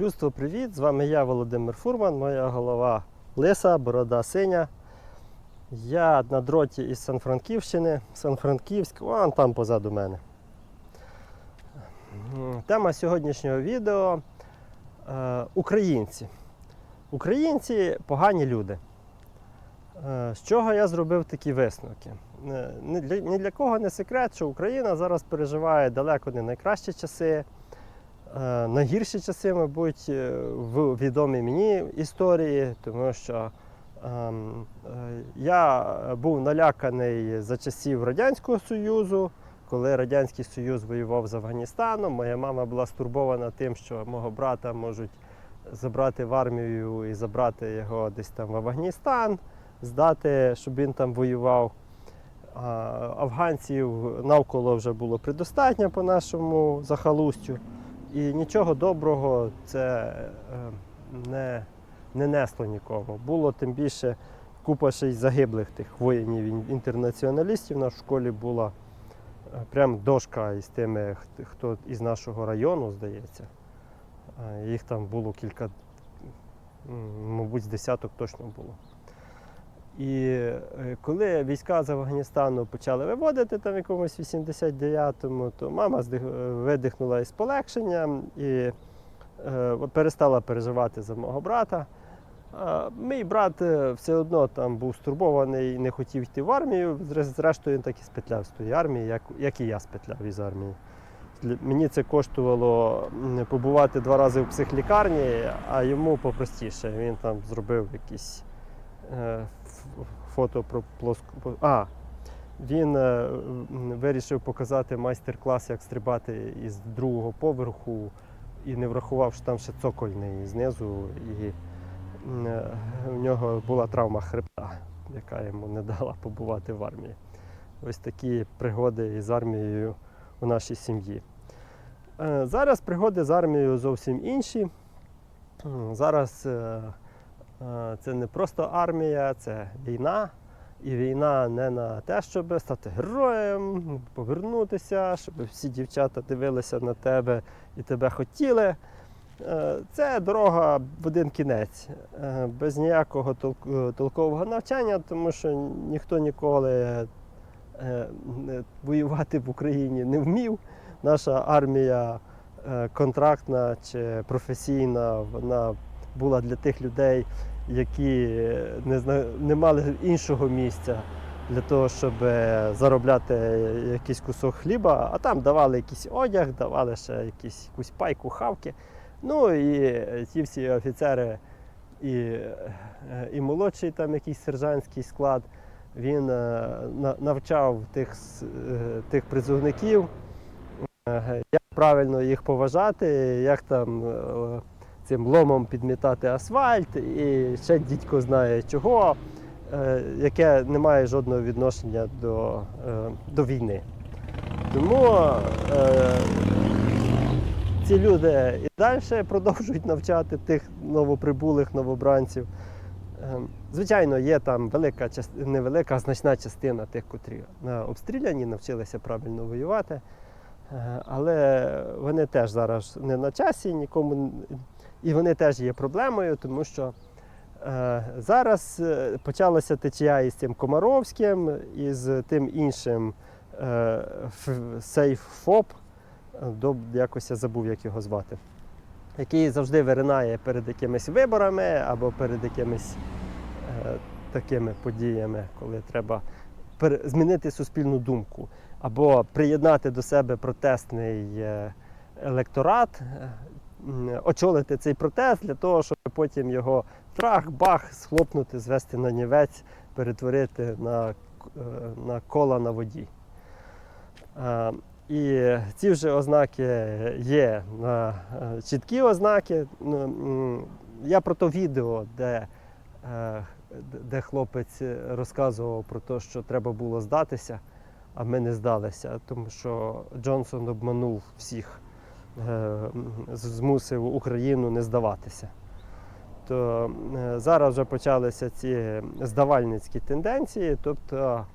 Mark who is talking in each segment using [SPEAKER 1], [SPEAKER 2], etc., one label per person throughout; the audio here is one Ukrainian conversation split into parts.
[SPEAKER 1] Людство, привіт! З вами я, Володимир Фурман, моя голова лиса, борода синя. Я на дроті із Сан-Франківщини, Сан-Франківськ, вон там позаду мене. Тема сьогоднішнього відео е, українці. Українці погані люди. Е, З чого я зробив такі висновки? Е, Ні для, ні для кого не секрет, що Україна зараз переживає далеко не найкращі часи. Е, Найгірші часи, мабуть, е, в відомій мені історії, тому що ем, е, я був наляканий за часів Радянського Союзу, коли Радянський Союз воював з Афганістаном. Моя мама була стурбована тим, що мого брата можуть забрати в армію і забрати його десь там в Афганістан, здати, щоб він там воював. Афганців навколо вже було предостатньо по нашому захалустю. І нічого доброго це е, не, не несло нікому. Було тим більше купа ще й загиблих тих воїнів інтернаціоналістів. В школі була е, прям дошка із тими, хто із нашого району, здається. Е, Їх там було кілька, мабуть, десяток точно було. І е, коли війська з Афганістану почали виводити там в якомусь 89-му, то мама е, видихнула із полегшенням і е, перестала переживати за мого брата. Мій брат все одно там був стурбований і не хотів йти в армію. Зрештою, він так і спетляв з тої армії, як, як і я спетляв із армії. Мені це коштувало побувати два рази в психлікарні, а йому попростіше. Він там зробив якісь фото про плоску. А, він е, вирішив показати майстер-клас, як стрибати із другого поверху, і не врахував, що там ще цокольний знизу. І м, е, нього була травма хребта, яка йому не дала побувати в армії. Ось такі пригоди із армією у нашій сім'ї. Е, Зараз пригоди з армією зовсім інші. Зараз е, е, це не просто армія, це війна. І війна не на те, щоб стати героєм, повернутися, щоб всі дівчата дивилися на тебе і тебе хотіли. Е, Це дорога в один кінець, е, без ніякого толк- толкового навчання, тому що ніхто ніколи е, воювати в Україні не вмів. Наша армія е, контрактна чи професійна, вона була для тих людей, які не, не мали іншого місця для того, щоб е, заробляти якийсь кусок хліба, а там давали якийсь одяг, давали ще якісь, якусь пайку, хавки. Ну і е, ті всі офіцери і, е, і молодший там якийсь сержантський склад, він е, навчав тих, е, тих призовників, е, як правильно їх поважати, як там е, цим ломом підмітати асфальт, і ще дідько знає чого, е, яке не має жодного відношення до, е, до війни. Тому е, ці люди і далі продовжують навчати тих новоприбулих новобранців. Звичайно, є там велика невелика, значна частина тих, котрі обстріляні, навчилися правильно воювати. Але вони теж зараз не на часі, нікому і вони теж є проблемою, тому що е, зараз е, почалася течія із цим Комаровським, із тим іншим е, Сейф-ФОП, якось я забув, як його звати, який завжди виринає перед якимись виборами або перед якимись е, такими подіями, коли треба змінити суспільну думку. Або приєднати до себе протестний е, електорат, е, очолити цей протест для того, щоб потім його трах-бах схлопнути, звести на нівець, перетворити на, е, на кола на воді. Е, І ці вже ознаки є е, чіткі ознаки. Ну, Я про то відео, де, де хлопець розказував про те, що треба було здатися, а ми не здалися, тому що Джонсон обманув всіх, змусив Україну не здаватися. То е, зараз вже почалися ці здавальницькі тенденції, тобто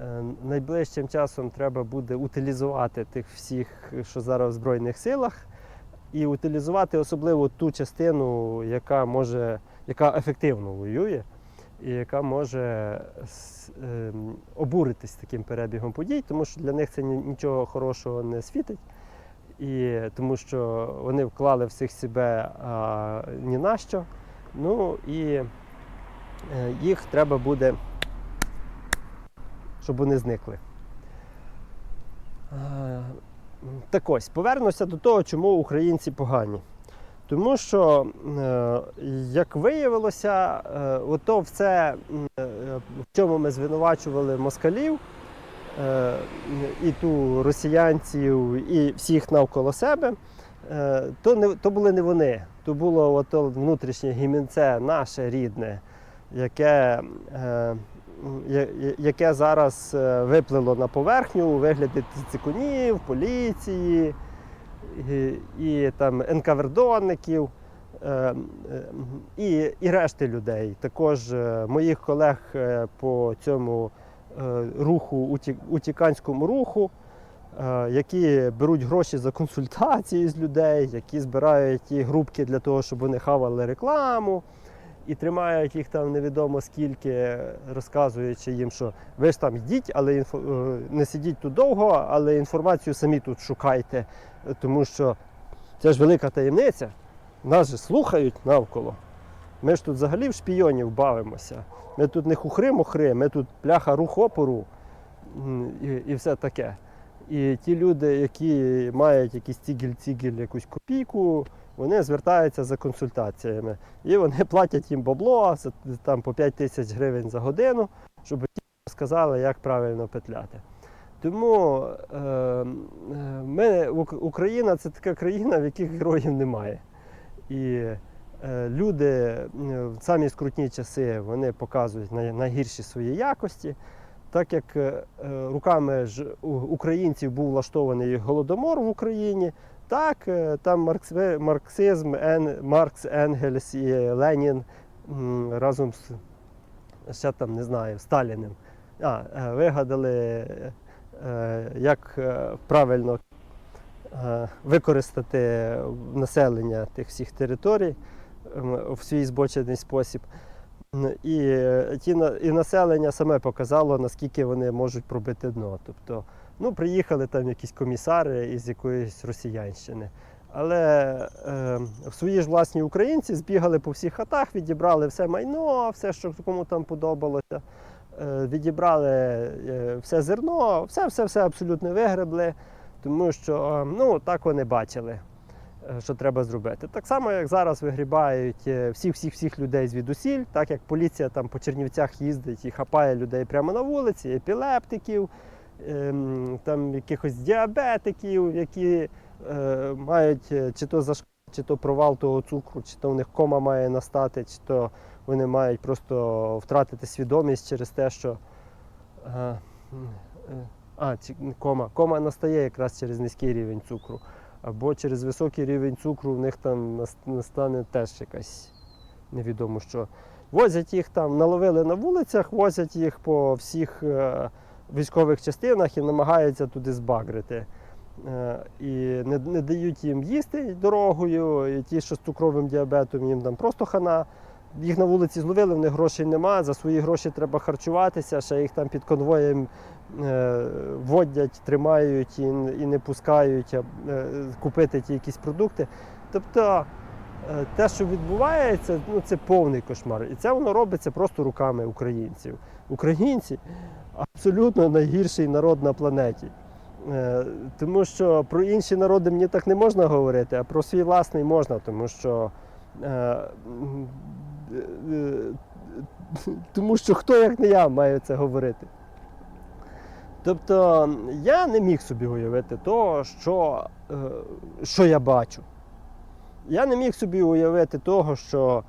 [SPEAKER 1] Е, Найближчим часом треба буде утилізувати тих всіх, що зараз в Збройних силах, і утилізувати особливо ту частину, яка може, яка ефективно воює, і яка може ем, обуритись таким перебігом подій, тому що для них це нічого хорошого не світить. І тому що вони вклали всіх себе а, ні на що. Ну і е, їх треба буде, щоб вони зникли. Так ось, повернуся до того, чому українці погані. Тому що, е, як виявилося, е, ото все, в чому ми звинувачували москалів, і ту росіянців, і всіх навколо себе, е, то, не, то були не вони. То було ото внутрішнє гімінце наше рідне, яке, е, яке зараз е, виплило на поверхню у вигляді цикунів, поліції і, і там енкавердонників. е, е, І, і решти людей, також е, моїх колег е, по цьому е, руху, утіканському руху, е, які беруть гроші за консультації з людей, які збирають ті групки для того, щоб вони хавали рекламу і тримають їх там невідомо скільки, розказуючи їм, що ви ж там йдіть, але інфо... е, не сидіть тут довго, але інформацію самі тут шукайте, е, тому що це ж велика таємниця. Нас же слухають навколо. Ми ж тут взагалі в шпійонів бавимося. Ми тут не хухри-мухри, ми тут пляха рух опору і, і все таке. І ті люди, які мають якийсь цігіль-цігіль, якусь копійку, вони звертаються за консультаціями. І вони платять їм бабло там, по 5 тисяч гривень за годину, щоб ті сказали, як правильно петляти. Тому е, е, ми, Україна це така країна, в яких героїв немає. І люди е, в самі скрутні часи вони показують най- найгірші свої якості. Так як е, е, руками ж українців був влаштований голодомор в Україні, так е, там маркс- марксизм, Маркс, Енгельс і Ленін разом з ще там не знаю, Сталіним а, е, вигадали, е, е, як е, правильно е, використати населення тих всіх територій в свій збочений спосіб. І, е, і населення саме показало, наскільки вони можуть пробити дно. Тобто, ну, приїхали там якісь комісари із якоїсь росіянщини. Але е, в свої ж власні українці збігали по всіх хатах, відібрали все майно, все, що кому там подобалося. Е, відібрали е, все зерно, все, все, все абсолютно вигребли, тому що е, ну, так вони бачили, що треба зробити. Так само, як зараз вигрібають е, всіх-всіх-всіх людей звідусіль, так як поліція там по Чернівцях їздить і хапає людей прямо на вулиці, епілептиків, ем, там якихось діабетиків, які е, мають е, чи то заш... чи то провал того цукру, чи то в них кома має настати, чи то вони мають просто втратити свідомість через те, що е, е, а, кома. кома настає якраз через низький рівень цукру. Або через високий рівень цукру в них там настане теж якась невідомо що. Возять їх там, наловили на вулицях, возять їх по всіх е, військових частинах і намагаються туди збагрити. Е, і не, не дають їм їсти дорогою, і ті, що з цукровим діабетом, їм там просто хана. Їх на вулиці зловили, в них грошей нема, за свої гроші треба харчуватися, ще їх там під конвоєм е, водять, тримають і, і не пускають е, купити ті якісь продукти. Тобто е, те, що відбувається, ну, це повний кошмар. І це воно робиться просто руками українців. Українці абсолютно найгірший народ на планеті. Тому що про інші народи мені так не можна говорити, а про свій власний можна, тому що. Е, Тому що хто, як не я, має це говорити. Тобто я не міг собі уявити того, що, е, що я бачу. Я не міг собі уявити того, що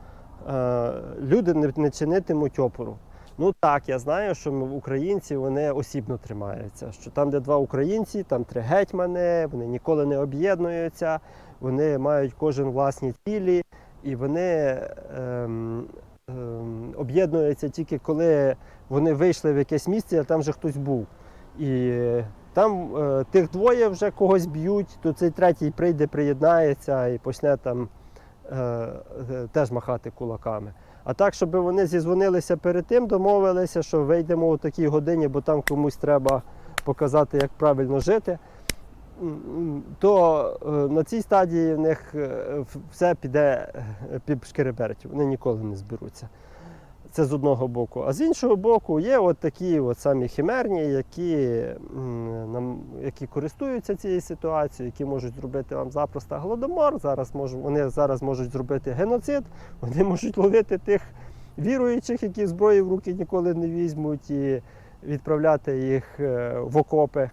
[SPEAKER 1] е, люди не, не чинитимуть опору. Ну так, я знаю, що українці вони осібно тримаються. Що там, де два українці, там три гетьмани, вони ніколи не об'єднуються, вони мають кожен власні цілі, і вони ем, ем, об'єднуються тільки коли вони вийшли в якесь місце, а там вже хтось був. І Там е, тих двоє вже когось б'ють, то цей третій прийде, приєднається і почне там е, е, теж махати кулаками. А так, щоб вони зізвонилися перед тим, домовилися, що вийдемо у такій годині, бо там комусь треба показати, як правильно жити. То е, на цій стадії в них е, все піде е, під шкереберть, вони ніколи не зберуться. Це з одного боку. А з іншого боку, є от такі от самі химерні, які, нам, які користуються цією ситуацією, які можуть зробити вам запросто голодомор. Зараз мож, вони зараз можуть зробити геноцид, вони можуть ловити тих віруючих, які зброї в руки ніколи не візьмуть, і відправляти їх в окопи.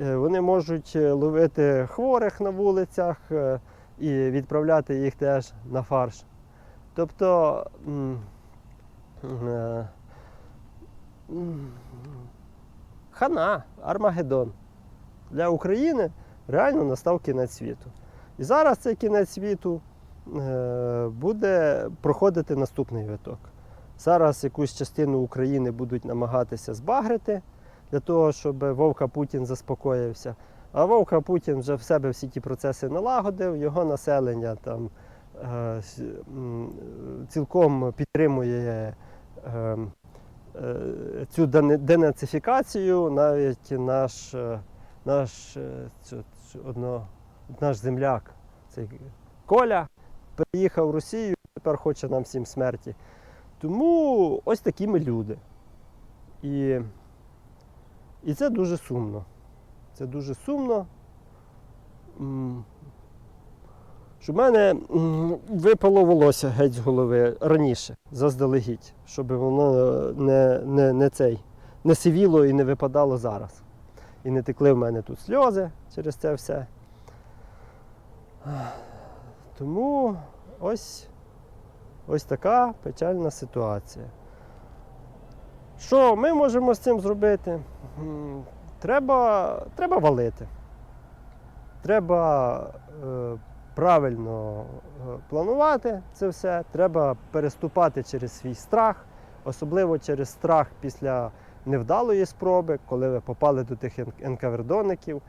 [SPEAKER 1] Е, Вони можуть е, ловити хворих на вулицях е, і відправляти їх теж на фарш. Тобто. Хана, Армагеддон. Для України реально настав кінець світу. І зараз цей кінець світу буде проходити наступний виток. Зараз якусь частину України будуть намагатися збагрити для того, щоб Вовка Путін заспокоївся. А Вовка Путін вже в себе всі ті процеси налагодив, його населення там е, цілком підтримує е, е, цю денацифікацію, навіть наш, наш, одно, наш земляк, цей Коля, приїхав в Росію, тепер хоче нам всім смерті. Тому ось такі ми люди. І, і це дуже сумно. Це дуже сумно. Щоб в мене випало волосся геть з голови раніше, заздалегідь, щоб воно не, не, не, цей, не сивіло і не випадало зараз. І не текли в мене тут сльози через це все. Тому ось, ось така печальна ситуація. Що ми можемо з цим зробити? Треба, треба валити. Треба е, правильно е, планувати це все. Треба переступати через свій страх, особливо через страх після невдалої спроби, коли ви попали до тих ен- енкавердоників.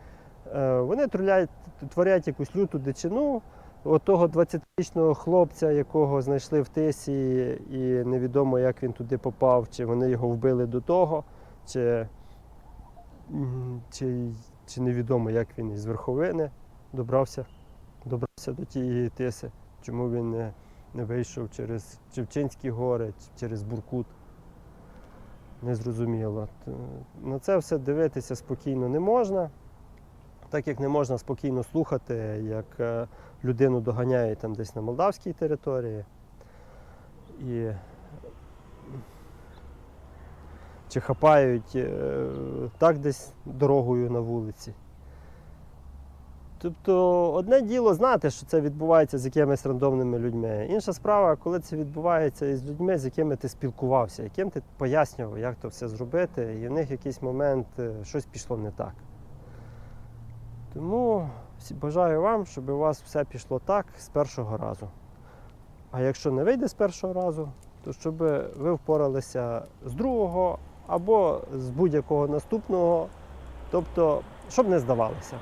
[SPEAKER 1] Е, Вони труляють, творять якусь люту дичину. От того 20-річного хлопця, якого знайшли в тисі, і невідомо, як він туди попав, чи вони його вбили до того, чи, чи, чи невідомо, як він із верховини добрався, добрався до тієї тиси, чому він не, не вийшов через Чевчинські гори, через Буркут. Незрозуміло. На це все дивитися спокійно не можна. Так як не можна спокійно слухати, як е, людину доганяють там десь на молдавській території. І чи хапають е, так десь дорогою на вулиці. Тобто одне діло знати, що це відбувається з якимись рандомними людьми. Інша справа, коли це відбувається із людьми, з якими ти спілкувався, яким ти пояснював, як то все зробити, і в них якийсь момент е, щось пішло не так. Тому бажаю вам, щоб у вас все пішло так з першого разу. А якщо не вийде з першого разу, то щоб ви впоралися з другого або з будь-якого наступного, тобто, щоб не здавалися.